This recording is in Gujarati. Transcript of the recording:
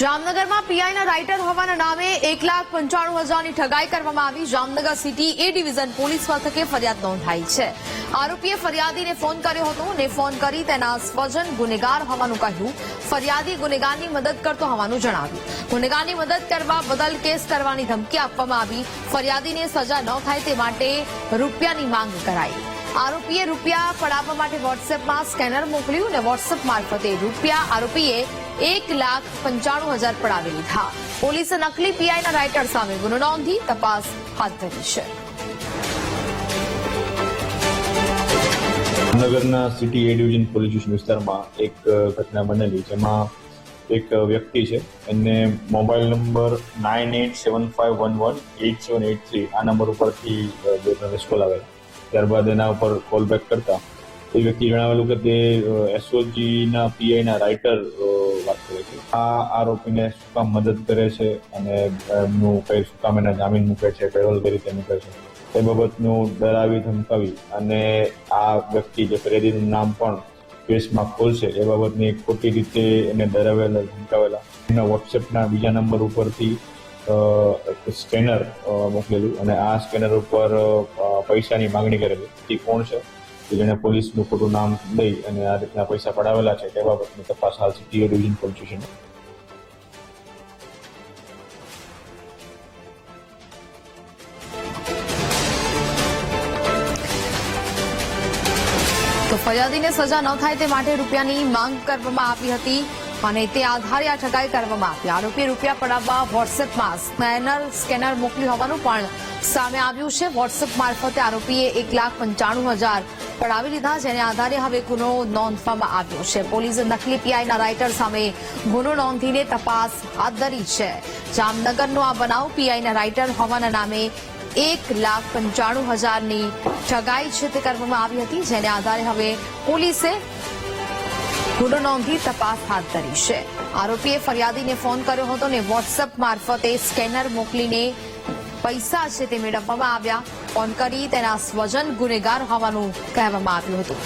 જામનગરમાં પીઆઈના રાઇટર હોવાના નામે એક લાખ પંચાણું હજારની ઠગાઈ કરવામાં આવી. Jamnagar city A division police મથકે ફરિયાદ નોંધાઈ છે. આરોપીએ ફરિયાદીને ફોન કર્યો હતો અને ફોન કરી તેના સ્વજન ગુનેગાર હોવાનું કહ્યું. ફરિયાદી ગુનેગારની મદદ કરતો હોવાનું જણાવ્યું. ગુનેગારની મદદ કરવા બદલ કેસ કરવાની ધમકી આપવામાં આવી. ફરિયાદીને સજા ન થાય તે માટે રૂપિયાની માંગ કરાઈ. આરોપીએ રૂપિયા પડાવવા માટે વોટ્સએપમાં સ્કેનર મોકલ્યું અને વોટ્સએપ મારફતે રૂપિયા આરોપીએ એક લાખ પંચાણું હજાર પડાવી લીધા. પોલીસે નકલી પીઆઈના રાઇટર સામે ગુનો નોંધી તપાસ હાથ ધરી છે. જામનગરના city A division police station વિસ્તારમાં એક ઘટના બનેલી જેમાં એક વ્યક્તિ છે. એને mobile number nine eight seven five one one eight seven eight three આ નંબર ઉપરથી બે ત્રણ મિસ કોલ આવેલા. ત્યારબાદ એના ઉપર કોલ બેક કરતા એ વ્યક્તિ જણાવેલું કે તે એસઓજીના પીઆઈના રાઇટર વાત કરે છે. આ આરોપીને શું કામ મદદ કરે છે અને એમનું કઈ શું કામ એના જામીન મૂકે છે પેરોલ કઈ રીતે મૂકે છે એ બાબતનું ડરાવી ધમકાવી અને આ વ્યક્તિ જે ફરિયાદીનું નામ પણ કેસમાં ખોલશે, એ બાબતની ખોટી રીતે એને ડરાવેલા, ધમકાવેલા. એના વોટ્સએપના બીજા નંબર ઉપરથી સ્કેનર મોકલેલું અને આ સ્કેનર ઉપર પૈસાની માંગણી કરેલી તે કોણ છે? કે જેણે પોલીસનું ખોટું નામ દઈ અને આ રીતના પૈસા પડાવેલા છે, તે બાબતની તપાસ હાલ ટીઓ ડિવિઝન પોલીસ તો ફરિયાદીને સજા ન થાય તે માટે રૂપિયાની માંગ કરવામાં આવી હતી. અને તે આધારે આ ઠગાઈ કરવામાં આવી. આરોપીએ રૂપિયા પડાવવા વોટ્સએપમાં સ્કેનર સ્કેનર મોકલ્યું હોવાનું પણ સામે આવ્યું છે. વોટ્સએપ મારફતે આરોપીએ એક લાખ પંચાણું હજાર પડાવી લીધા, જેને આધારે હવે ગુનો નોંધવામાં આવ્યો છે. પોલીસે નકલી પીઆઈના રાઇટર સામે ગુનો નોંધીને તપાસ હાથ ધરી છે. જામનગરનો આ બનાવ પીઆઈના રાઇટર હોવાના નામે એક લાખ પંચાણું હજારની ઠગાઈ છે તે કરવામાં આવી હતી, જેને આધારે હવે પોલીસે ગુનો નોંધી તપાસ હાથ ધરી છે. આરોપીએ ફરિયાદીને ફોન કર્યો હતો ને વોટ્સએપ મારફતે સ્કેનર મોકલીને પૈસા છે તે મેળવવામાં આવ્યા. ફોન કરી તેના સ્વજન ગુનેગાર હોવાનું કહેવામાં આવ્યું હતું.